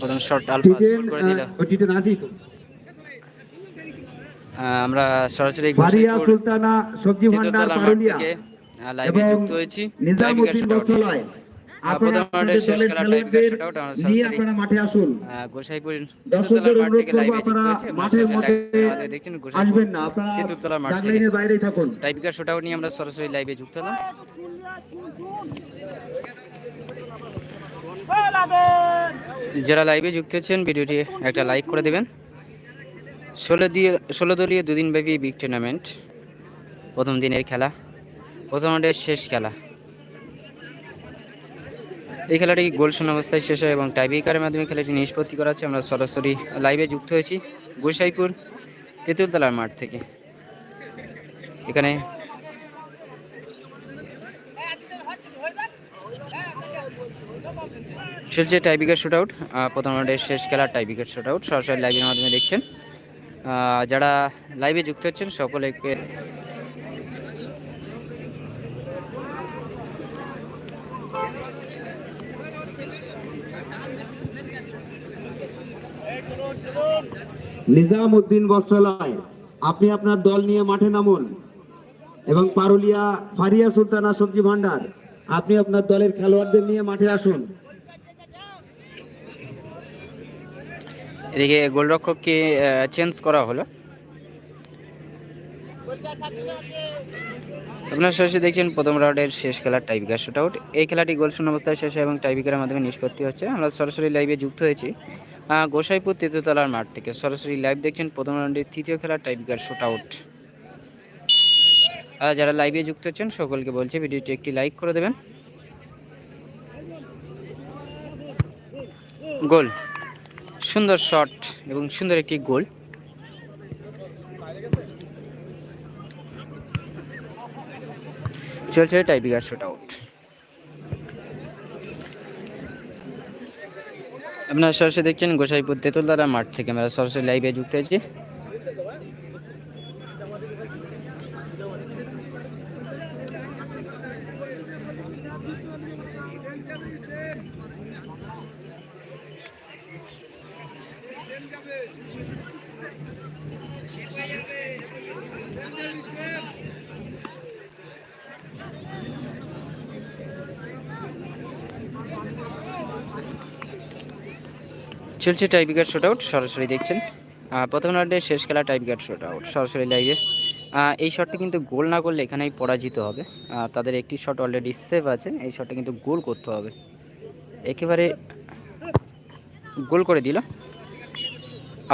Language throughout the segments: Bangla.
প্রথম শট করে দিল। আমরা সরাসরি সুলতানা সবজি ভান্ডার পারুলিয়া লাইভে এবং যুক্ত হয়েছি। নিজামুদ্দিন বস্ত্রালয়। আপনারা প্রথম আপনাদের দলের খেলোয়াড়দের শুট আউট আমরা নিয়ে সরাসরি আপনারা মাঠে আসুন। গোসাইপুর দর্শকদের অনুরোধ করব লাইভে যুক্ত আপনারা আমরা মাঠের সরাসরি মধ্যে live আমাদের দেখছেন গোসাইপুর আসবেন না আপনারা তৃতীয়তলা মাঠ ডাক থেকে। লাইনের বাইরেই থাকুন। টাইপিকার শুট আউট নিয়ে আমরা সরাসরি লাইভে যুক্ত হলাম। যারা লাইভে যুক্ত হচ্ছেন ভিডিওটি একটা লাইক করে দেবেন। ষোলো দিয়ে ষোলো দলীয় দুদিন ব্যাপী বিগ টুর্নামেন্ট প্রথম দিনের খেলা। প্রথম রাউন্ডের শেষ খেলা। এই খেলাটি গোল শূন্য অবস্থায় শেষ হয় এবং টাইব্রেকারের মাধ্যমে খেলাটি নিষ্পত্তি করা হচ্ছে। আমরা সরাসরি লাইভে যুক্ত হয়েছি গোসাইপুর তেঁতুলতলার মাঠ থেকে। এখানে চলছে টাইব্রেকার শুট আউট প্রথম রাউন্ডের শেষ খেলার টাইব্রেকার শুট আউট সরাসরি লাইভের মাধ্যমে দেখছেন। যারা লাইভে যুক্ত হচ্ছেন, সকলেকে নিজামউদ্দিন বস্ত্রালয়, আপনি আপনার দল নিয়ে মাঠে নামুন। এবং পারুলিয়া ফারিয়া সুলতানা সবজি ভান্ডার, আপনি আপনার দলের খেলোয়াড়দের নিয়ে মাঠে আসুন। এদিকে গোলরক্ষককে চেঞ্জ করা হলো। আপনারা শেষে দেখছেন প্রথম রাউন্ডের শেষ খেলার টাইবিকার শুট আউট এই খেলাটি গোল শূন্য অবস্থায় শেষ এবং টাইবিকারের মাধ্যমে নিষ্পত্তি হচ্ছে। আমরা সরাসরি লাইভে যুক্ত হয়েছি। গোসাইপুর তেতুতলার মাঠ থেকে সরাসরি লাইভ দেখছেন প্রথম রাউন্ডের তৃতীয় খেলার টাইবিকার শুট আউট যারা লাইভে যুক্ত হচ্ছেন, সকলকে বলছে ভিডিওটি একটি লাইক করে দেবেন। গোল। সুন্দর শট এবং সুন্দর একটি গোল। চলছে টাইপিকার শুট আউট আপনারা সরাসরি দেখছেন গোসাইপুর তেঁতুলদারা মাঠ থেকে আমরা সরাসরি লাইভে যুক্ত হয়েছি চলছে টাইপিকার শুট আউট সরাসরি দেখছেন। প্রথম রাউন্ডের শেষ খেলা টাইপিকার শুট আউট সরাসরি লাইভে এই শটটি কিন্তু গোল না করলে এখানেই পরাজিত হবে। তাদের একটি শট অলরেডি সেভ আছে, এই শটটা কিন্তু গোল করতে হবে। একেবারে গোল করে দিল,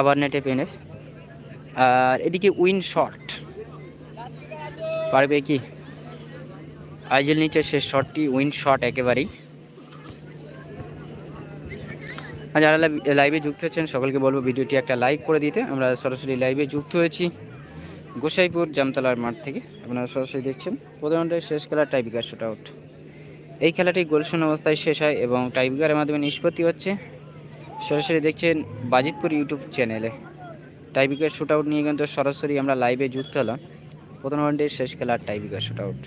আবার নেটে পেনে আর এদিকে উইন শট পারবে কি? আইজেল নিচে শেষ শটটি উইন শট একেবারেই। আর যারা লাইভে যুক্ত হচ্ছেন সকলকে বলব ভিডিওটি একটা লাইক করে দিতে। আমরা সরাসরি লাইভে যুক্ত হয়েছি গোসাইপুর জামতলার মাঠ থেকে। আপনারা সরাসরি দেখছেন, প্রথম শেষ খেলা টাইবিকার শুট আউট এই খেলাটি গোলশূন্য অবস্থায় শেষ হয় এবং টাইবিকারের মাধ্যমে নিষ্পত্তি হচ্ছে। সরাসরি দেখছেন বাজিতপুর ইউটিউব চ্যানেলে টাইবিকার শুট আউট নিয়ে কিন্তু সরাসরি আমরা লাইভে যুক্ত হলাম। প্রথম রাউন্ডের শেষ খেলার টাইবিকার শুট আউট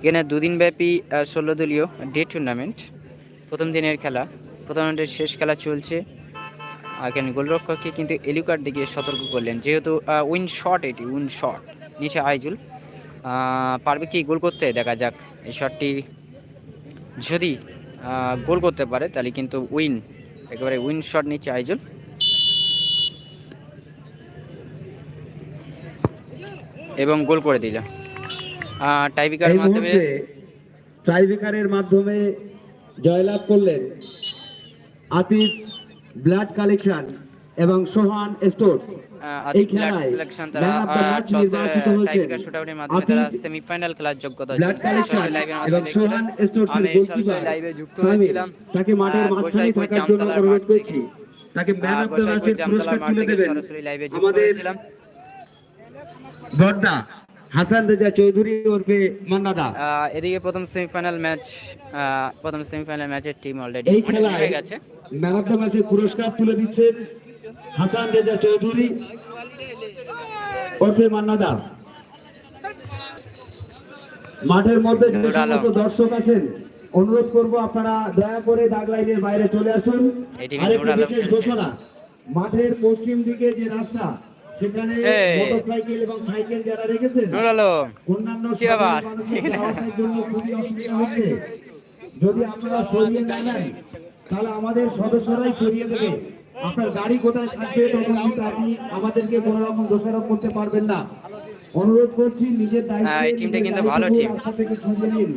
এখানে দুদিন ব্যাপী ষোলো দলীয় ডে টুর্নামেন্ট প্রথম দিনের খেলা। প্রথম রাউন্ডের শেষ খেলা চলছে। এখানে গোলরক্ষককে কিন্তু এলুকার দিকে সতর্ক করলেন যেহেতু উইন শট এটি উইন শট নিচে আইজুল। পারবে কি গোল করতে? দেখা যাক এই শটটি যদি গোল করতে পারে তাহলে কিন্তু উইন একেবারে উইন শট নিচ্ছে আইজুল। এবং গোল করে দিল। টাইবিকার এই মাধ্যমে মুহূর্তে ট্রাইবেকারের মাধ্যমে জয়লাভ করলেন আতিফ ব্লাড কালেকশন এবং সোহান স্টোর্স এই খেলায় নির্বাচিত তারা সেমিফাইনাল খেলার যোগ্যতা ব্লাড কালেকশন এবং সোহান স্টোর্সের গোলকিপার তাকে মাঠের মাঝখানে থাকার জন্য অনুরোধ করছি। তাকে ম্যান অফ দ্য ম্যাচের পুরস্কার তুলে দেবেন। আমাদের বর্দা হাসান রেজা চৌধুরী ওরফে মান্নাদা। এদিকে প্রথম সেমিফাইনাল ম্যাচ প্রথম সেমিফাইনাল ম্যাচের টিম অলরেডি এই খেলায় হয়ে গেছে। ম্যান অফ দ্য ম্যাচের পুরস্কার তুলে দিচ্ছেন হাসান রেজা চৌধুরী। ওরফে মান্নাদা। মাঠের মধ্যে যে সমস্ত দর্শক আছেন অনুরোধ করব আপনারা দয়া করে দাগ লাইনের বাইরে চলে আসুন। আরেকটি বিশেষ ঘোষণা মাঠের পশ্চিম দিকে যে রাস্তা সেখানে। মোটরসাইকেল এবং সাইকেল যারা রেখেছেন অন্যান্য মানুষের জন্য খুবই অসুবিধা হচ্ছে। যদি আপনারা সরিয়ে না নেন তাহলে আমাদের সদস্যরাই সরিয়ে দেবে। আপনার গাড়ি কোথায় থাকবে তখন কিন্তু আপনি আমাদেরকে কোনো রকম দোষারোপ করতে পারবেন না। অনুরোধ করছি নিজের দায়িত্বে এই টিমটা কিন্তু ভালো টিম। থেকে সরিয়ে নিন।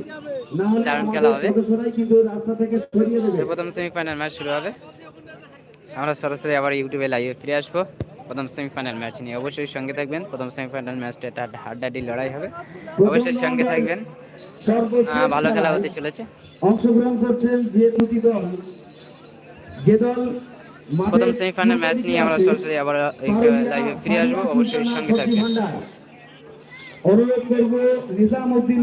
না হলে দারুণ খেলা হবে। সদস্যরাই কিন্তু রাস্তা থেকে সরিয়ে দেবে। প্রথম সেমিফাইনাল ম্যাচ শুরু হবে। আমরা সরাসরি আবার ইউটিউবে লাইভে ফিরে আসব। প্রথম সেমিফাইনাল ম্যাচ নিয়ে অবশ্যই সঙ্গে থাকবেন। প্রথম সেমিফাইনাল ম্যাচটা একটা হাড্ডাডি লড়াই হবে। অবশ্যই সঙ্গে থাকবেন। ভালো খেলা হতে চলেছে। অংশগ্রহণ করছেন যে দুটি দল যে দল প্রথম সেমিফাইনাল ম্যাচ নিয়ে আমরা সরাসরি আবার লাইভে ফিরে আসব। অবশ্যই সঙ্গে থাকবেন। অনুরোধ করব নিজাম উদ্দিন